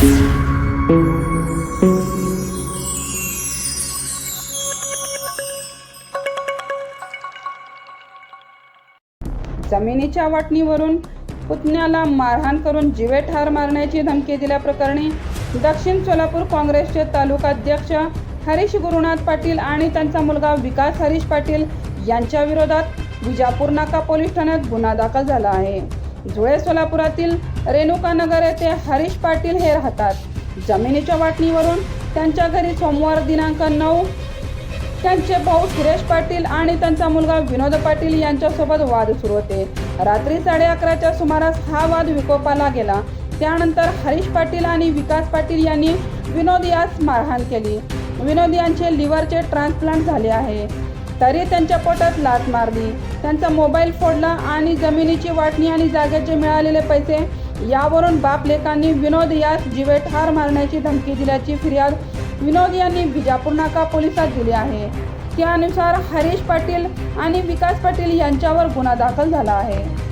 जमिनीच्या वाटणीवरून पुतण्याला मारहाण करून जिवे ठार मारण्याची धमकी दिल्याप्रकरणी दक्षिण सोलापूर काँग्रेसचे तालुकाध्यक्ष हरीश गुरुनाथ पाटील आणि त्यांचा मुलगा विकास हरीश पाटील यांच्या विरोधात विजापूर नाका पोलीस ठाण्यात गुन्हा दाखल झाला आहे. धुळे सोलापुरातील रेणुकानगर येथे हरीश पाटील हे राहतात. जमिनीच्या वाटणीवरून त्यांच्या घरी सोमवार दिनांक नऊ त्यांचे भाऊ सुरेश पाटील आणि त्यांचा मुलगा विनोद पाटील यांच्यासोबत वाद सुरू होते. रात्री साडे अकराच्या सुमारास हा वाद विकोपाला गेला. त्यानंतर हरीश पाटील आणि विकास पाटील यांनी विनोद यास मारहाण केली. विनोद यांचे लिव्हरचे ट्रान्सप्लांट झाले आहे. तरी त्यांच्या पोटात लात मारली. त्यांचा मोबाईल फोडला आणि जमिनीची वाटणी आणि जागेचे मिळालेले पैसे यावरून बापलेकांनी विनोद यास जीवे ठार मारण्याची धमकी दिल्याची फिर्याद विनोद यांनी विजापूर नाका पोलिसात दिली आहे. त्यानुसार हरीश पाटील आणि विकास पाटील यांच्यावर गुन्हा दाखल झाला आहे.